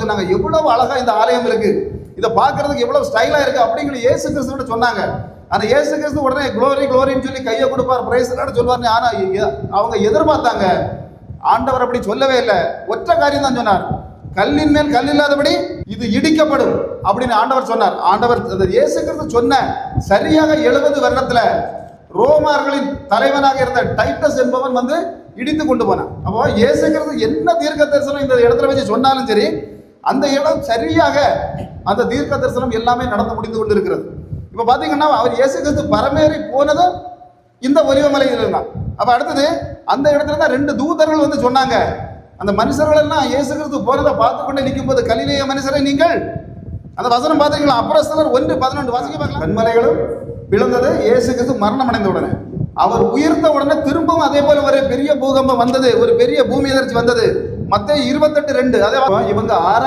நாங்கள் எவ்வளவு அழகா இந்த ஆலயம் இருக்கு. இதை பார்க்கறதுக்கு எவ்வளவு ஸ்டைலா இருக்கு அப்படிங்கிற இயேசு கிறிஸ்துவிட்ட சொன்னாங்க. அந்த இயேசு கிறிஸ்து உடனே குளோரி குளோரின்னு சொல்லி கையை கொடுப்பார் பிரைஸ் சொல்வார் ஆனா அவங்க எதிர்பார்த்தாங்க. ஆண்டவர் அப்படி சொல்லவே இல்லை. ஒற்றை காரியம் தான் சொன்னார். கல்லின் மேல் கல் இல்லாதபடி இது இடிக்கப்படும் அப்படின்னு ஆண்டவர் சொன்னார். ஆண்டவர் அந்த இயேசு கிறிஸ்து சொன்ன சரியாக எழுபது வருடத்துல ரோமார்களின் தலைவனாக இருந்த டைட்டஸ் என்பவன் வந்து இடித்து கொண்டு போனான். அப்போ இயேசு கிறிஸ்து என்ன தீர்க்க தரிசனம் இந்த இடத்துல வச்சு சொன்னாலும் சரி அந்த இடம் சரியாக அந்த தீர்க்க தரிசனம் எல்லாமே நடந்து முடிந்து கொண்டு இருக்கிறது இப்போ பார்த்தீங்கன்னா அவர் இயேசு கிறிஸ்து பரமேறி போனதும் இந்த ஒலிவமலையில் இருந்தான் அப்ப அடுத்தது அந்த இடத்துல தான் ரெண்டு தூதர்கள் வந்து சொன்னாங்க. அந்த மனுஷர்கள் எல்லாம் இயேசு கிறிஸ்து போறதை பார்த்து கொண்டு நிற்கும் போது கலிலேய மனுஷரை நீங்கள். அந்த வசனம் பார்த்தீங்களா அப்புறம் சிலர் ஒன்று பதினொன்று வாசிக்க பார்க்கலாம். கண்மலைகளும் விழுந்தது இயேசு கிறிஸ்து மரணம் அடைந்த உடனே. அவர் உயிர்த்த உடனே திரும்பவும் அதே போல ஒரு பெரிய பூகம்பம் வந்தது ஒரு பெரிய பூமி எதிர்ச்சி வந்தது. மத்திய இருபத்தெட்டு ரெண்டு. அதே இவங்க ஆறாயிரம்